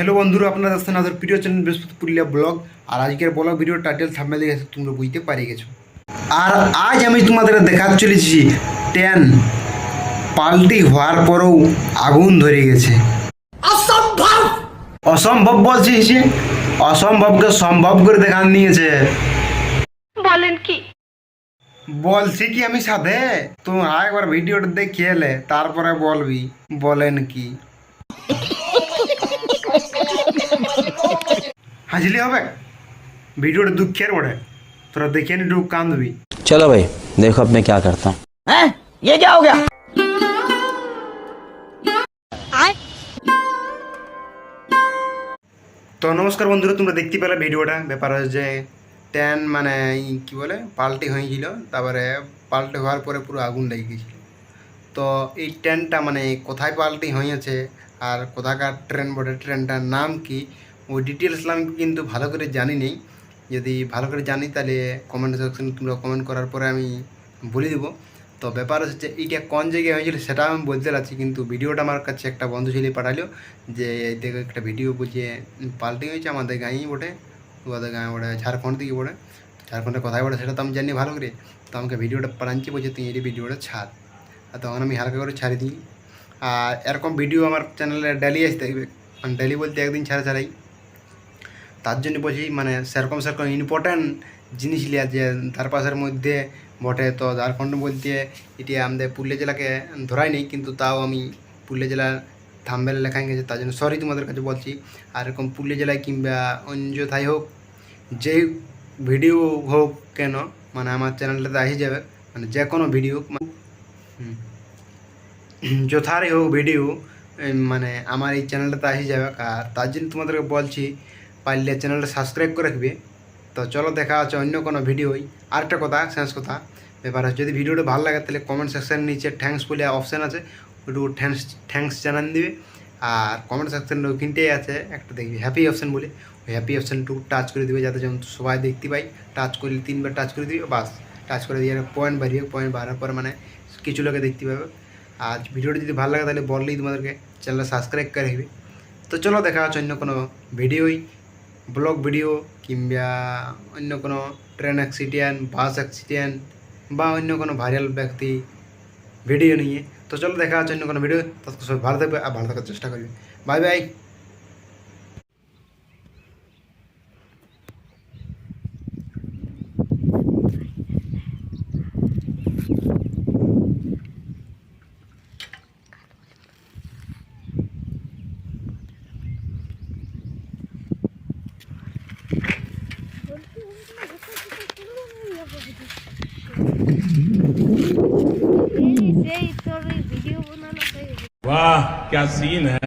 Hello বন্ধুরা আপনারা দেখছেন আমাদের প্রিয় চ্যানেল বৃহস্পতি পুরুলিয়া ব্লগ। আর আজকের ব্লগ ভিডিও টাইটেল সামনে গেছে তোমরা বুঝতে পারি গেছো। আর আজ আমি তোমাদের দেখাতে চলেছি টেন পাল্টি হওয়ার পরেও আগুন ধরে গেছে। অসম্ভব! অসম্ভব বলছি সে অসম্ভবকে সম্ভব করে দেখান নিয়েছে বলেন কি? বলছি কি আমি সাথে? তুমি একবার ভিডিওটা দেখে এলে তারপরে বলবি। বলেন কি? হাসলি হবে ভিডিওটা দুঃখের বটে তোরা দেখে নি ঢুক কান্দবি चलो भाई देखो अब मैं क्या करता हूँ हैं ये क्या हो गया তো নমস্কার বন্ধুরা তোমরা দেখতে পেলে ভিডিওটা ব্যাপার হচ্ছে যে ট্যান মানে ই কি বলে পাল্টি হয়েছিল তারপরে পাল্টি হওয়ার পরে পুরো আগুন লেগে গেছিল তো এই ট্রেনটা মানে কোথায় পাল্টি হয়েছে আর কোথাকার ট্রেন বটে ট্রেনটার নাম কি ওই ডিটেলস আমি কিন্তু ভালো করে জানি নেই যদি ভালো করে জানি, তাহলে কমেন্ট সেকশনে তোমরা কমেন্ট করার পরে আমি বলে দেবো। তো ব্যাপার হচ্ছে এইটা কোন জায়গায় হয়েছিল সেটা আমি বলতে পারছি কিন্তু ভিডিওটা আমার কাছে একটা বন্ধু ছেলে পাঠালো যে দেখো একটা ভিডিও বুঝিয়ে পাল্টি হয়েছে আমাদের গাঁয়েই বটে ওদের গাঁয়ে বটে, ঝাড়খণ্ড থেকে বটে। ঝাড়খণ্ডের কথাই বটে সেটা তো আমি জানি ভালো করে। তো আমাকে ভিডিওটা পাঠাচ্ছি বলছে তুই এই ভিডিওটা ছাড়। আর তখন আমি হালকা করে ছাড়ি দিই। আর এরকম ভিডিও আমার চ্যানেলে ডেলি আসতে থাকবে মানে ডেলি বলতে একদিন ছাড়া ছাড়াই। তার জন্য বলছি মানে সেরকম সেরকম ইম্পর্ট্যান্ট জিনিস লিয়া যে তার পাশের মধ্যে বটে। তো ঝাড়খণ্ড বলতে এটি আমাদের পুরুলিয়া জেলাকে ধরাই নেই, কিন্তু তাও আমি পুরুলিয়া জেলার থাম্বেল লেখা গেছে, তার জন্য সরি তোমাদের কাছে বলছি। আর এরকম পুরুলিয়া জেলায় কিংবা অন্য কোথায় হোক যেই ভিডিও হোক কেন মানে আমার চ্যানেলটাতে আসে যাবে মানে যে কোনো ভিডিও হুম। যথারই হোক ভিডিও মানে আমার এই চ্যানেলটাতে আসে যাবে। আর তার জন্য তোমাদেরকে বলছি পারলে চ্যানেলটা সাবস্ক্রাইব করে রাখবে। তো চলো দেখা আছে অন্য কোনো ভিডিওই। আরেকটা কথা, শেষ কথা, ব্যাপার আছে যদি ভিডিওটা ভালো লাগে তাহলে কমেন্ট সেকশনের নিচে থ্যাঙ্কস বলে অপশান আছে। ওটু থ্যাঙ্কস থ্যাঙ্কস জানান দিবে। আর কমেন্ট সেকশনের ওইখানটাই আছে, একটা দেখবি হ্যাপি অপশান বলে। ওই হ্যাপি অপশানটু টাচ করে দিবে যাতে যেমন সবাই দেখতে পাই টাচ করলে তিনবার টাচ করে দিবে, বাস। টাচ করে দিয়ে পয়েন্ট বাড়িয়ে পয়েন্ট বাড়ার পর মানে কিছু লোকে দেখতে পাবে। আর ভিডিওটা যদি ভালো লাগে তাহলে বললেই তোমাদেরকে চ্যানেলটা সাবস্ক্রাইব করে রাখবে। তো চলো দেখা হচ্ছে অন্য কোনো ভিডিওই। ব্লগ ভিডিও কিংবা অন্য কোনো ট্রেন অ্যাক্সিডেন্ট বাস অ্যাক্সিডেন্ট বা অন্য কোনো ভাইরাল ব্যক্তি ভিডিও নিয়ে। তো চলো দেখা হচ্ছে অন্য কোনো ভিডিও ততক্ষণ সবাই ভালো থাকবে আর ভালো থাকার চেষ্টা করবে। Bye bye वाह क्या सीन है